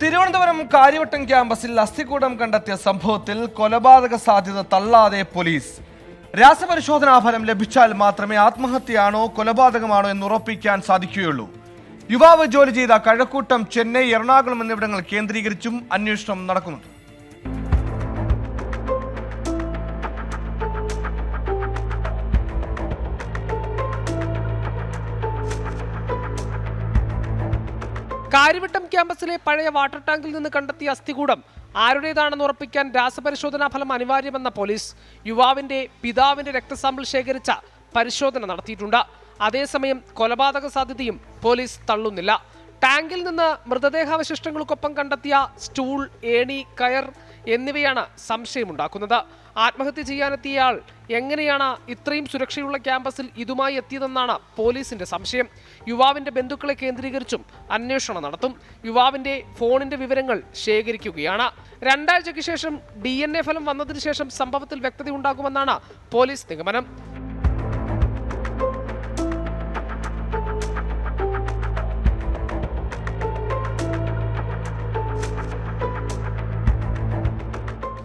തിരുവനന്തപുരം കാര്യവട്ടം ക്യാമ്പസിൽ അസ്ഥികൂടം കണ്ടെത്തിയ സംഭവത്തിൽ കൊലപാതക സാധ്യത തള്ളാതെ പോലീസ്. രാസപരിശോധനാ ഫലം ലഭിച്ചാൽ മാത്രമേ ആത്മഹത്യയാണോ കൊലപാതകമാണോ എന്ന് ഉറപ്പിക്കാൻ സാധിക്കുകയുള്ളൂ. യുവാവ് ജോലി ചെയ്ത കഴക്കൂട്ടം ചെന്നൈ എറണാകുളം എന്നിവിടങ്ങൾ കേന്ദ്രീകരിച്ചും അന്വേഷണം നടക്കുന്നുണ്ട്. കാര്യവട്ടം ക്യാമ്പസിലെ പഴയ വാട്ടർ ടാങ്കിൽ നിന്ന് കണ്ടെത്തിയ അസ്ഥികൂടം ആരുടേതാണെന്ന് ഉറപ്പിക്കാൻ രാസപരിശോധനാ ഫലം അനിവാര്യമെന്ന പോലീസ് യുവാവിന്റെ പിതാവിന്റെ രക്തസാമ്പിൾ ശേഖരിച്ച പരിശോധന നടത്തിയിട്ടുണ്ട്. അതേസമയം കൊലപാതക സാധ്യതയും പോലീസ് തള്ളുന്നില്ല. ടാങ്കിൽ നിന്ന് മൃതദേഹാവശിഷ്ടങ്ങൾക്കൊപ്പം കണ്ടെത്തിയ സ്റ്റൂൾ ഏണി കയർ എന്നിവയാണ് സംശയമുണ്ടാക്കുന്നത്. ആത്മഹത്യ ചെയ്യാനെത്തിയയാൾ എങ്ങനെയാണ് ഇത്രയും സുരക്ഷയുള്ള ക്യാമ്പസിൽ ഇതുമായി എത്തിയതെന്നാണ് പോലീസിന്റെ സംശയം. യുവാവിന്റെ ബന്ധുക്കളെ കേന്ദ്രീകരിച്ചും അന്വേഷണം നടത്തും. യുവാവിന്റെ ഫോണിന്റെ വിവരങ്ങൾ ശേഖരിക്കുകയാണ്. രണ്ടാഴ്ചയ്ക്ക് ശേഷം ഡി ഫലം വന്നതിന് ശേഷം സംഭവത്തിൽ വ്യക്തത ഉണ്ടാകുമെന്നാണ് പോലീസ് നിഗമനം.